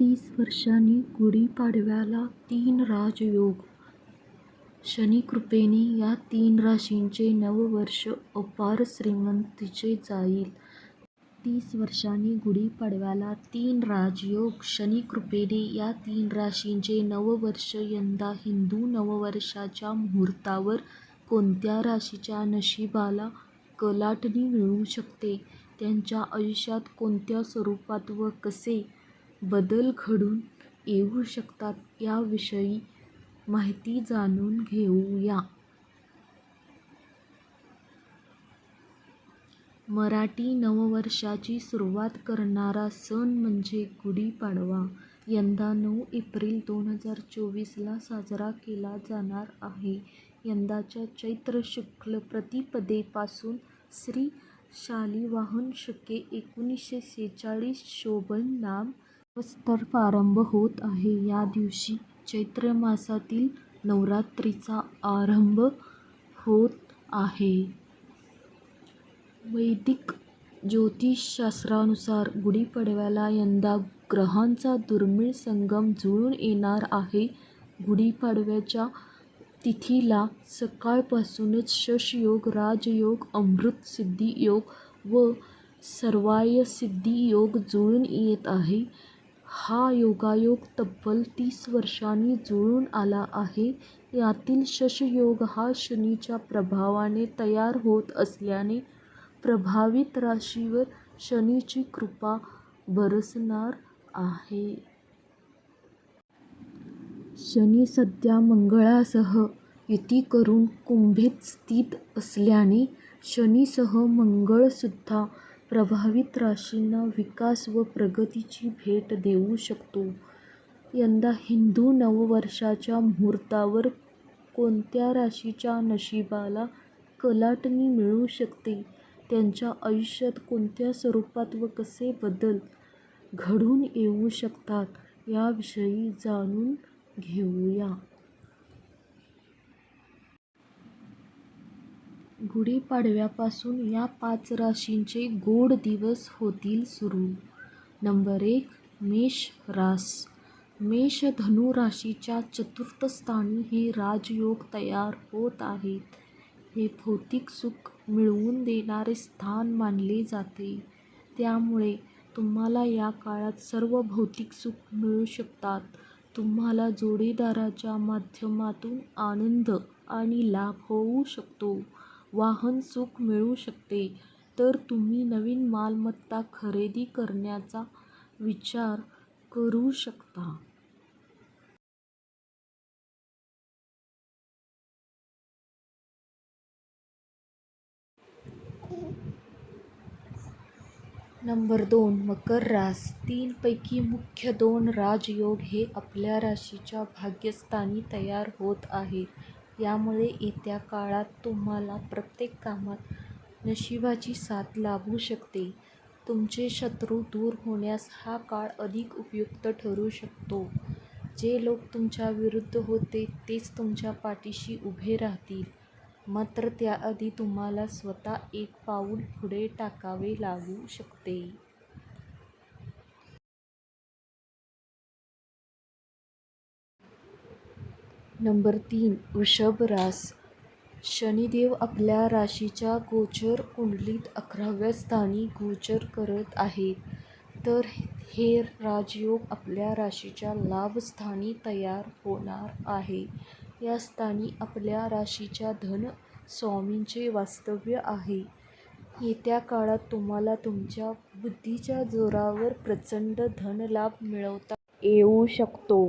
तीस वर्षांनी गुढीपाडव्याला तीन राजयोग. शनिकृपेने या तीन राशींचे नववर्ष अपार श्रीमंतीचे जाईल. तीस वर्षांनी गुढीपाडव्याला तीन राजयोग. शनिकृपेने या तीन राशींचे नववर्ष यंदा हिंदू नववर्षाच्या मुहूर्तावर कोणत्या राशीच्या नशिबाला कलाटणी मिळू शकते, त्यांच्या आयुष्यात कोणत्या स्वरूपात व कसे बदल घडून येऊ शकतात याविषयी माहिती जाणून घेऊया मराठी नववर्षाची सुरुवात करणारा सण म्हणजे गुढीपाडवा. यंदा नऊ एप्रिल दोन हजार चोवीसला साजरा केला जाणार आहे. यंदाच्या चैत्र शुक्ल प्रतिपदेपासून श्री शालिवाहन शके एकोणीसशे सेहेचाळीस शोभन नाम संवत्सर प्रारंभ होत आहे. या दिवशी चैत्र मासातील नवरात्रीचा आरंभ होत आहे. वैदिक ज्योतिषशास्त्रानुसार गुढीपाडव्याला यंदा ग्रहांचा दुर्मिळ संगम जुळून येणार आहे. गुढीपाडव्याच्या तिथीला सकाळपासूनच शशयोग, राजयोग, अमृत सिद्धी योग व सर्वाय सिद्धी योग जुळून येत आहे. हा योगायोग तब्बल तीस वर्षांनी जुळून आला आहे. यातील शशयोग हा शनीच्या प्रभावाने तयार होत असल्याने प्रभावित राशीवर शनीची कृपा बरसणार आहे. शनी सध्या मंगळासह युती करून कुंभीत स्थित असल्याने शनीसह मंगळसुद्धा प्रभावित राशींना विकास व प्रगतीची भेट देऊ शकतो. यंदा हिंदू नववर्षाच्या मुहूर्तावर कोणत्या राशीच्या नशिबाला कलाटणी मिळू शकते, त्यांच्या आयुष्यात कोणत्या स्वरूपात व कसे बदल घडून येऊ शकतात? याविषयी जाणून घेऊया या. गुढीपाडव्यापासून या पाच राशींचे गोड दिवस होतील सुरू. नंबर एक. मेष रास मेष-धनु राशीच्या चतुर्थ स्थानी हे राजयोग तयार होत आहेत. हे भौतिक सुख मिळवून देणारे स्थान मानले जाते. त्यामुळे तुम्हाला या काळात सर्व भौतिक सुख मिळू शकतात. तुम्हाला जोडीदाराच्या माध्यमातून आनंद आणि लाभ होऊ शकतो. वाहन सुख मिळू शकते, तर तुम्ही नवीन मालमत्ता खरेदी करण्याचा विचार करू शकता. नंबर दोन. मकर रास तीन पैकी मुख्य दोन राजयोग हे आपल्या राशीच्या भाग्यस्थानी तयार होत आहेत. यामुळे येत्या काळात तुम्हाला प्रत्येक कामात नशिबाची साथ लाभू शकते. तुमचे शत्रू दूर होण्यास हा काळ अधिक उपयुक्त ठरू शकतो. जे लोक तुमच्या विरुद्ध होते तेच तुमच्या पाठीशी उभे राहतील. मात्र त्याआधी तुम्हाला स्वतः एक पाऊल पुढे टाकावे लागू शकते. नंबर तीन. वृषभ रास शनिदेव आपल्या राशीच्या गोचर कुंडलीत अकराव्या स्थानी गोचर करत आहेत. तर हे राजयोग आपल्या राशीच्या लाभस्थानी तयार होणार आहे. या स्थानी आपल्या राशीच्या धन स्वामींचे वास्तव्य आहे. येत्या काळात तुम्हाला तुमच्या बुद्धीच्या जोरावर प्रचंड धनलाभ मिळवता येऊ शकतो.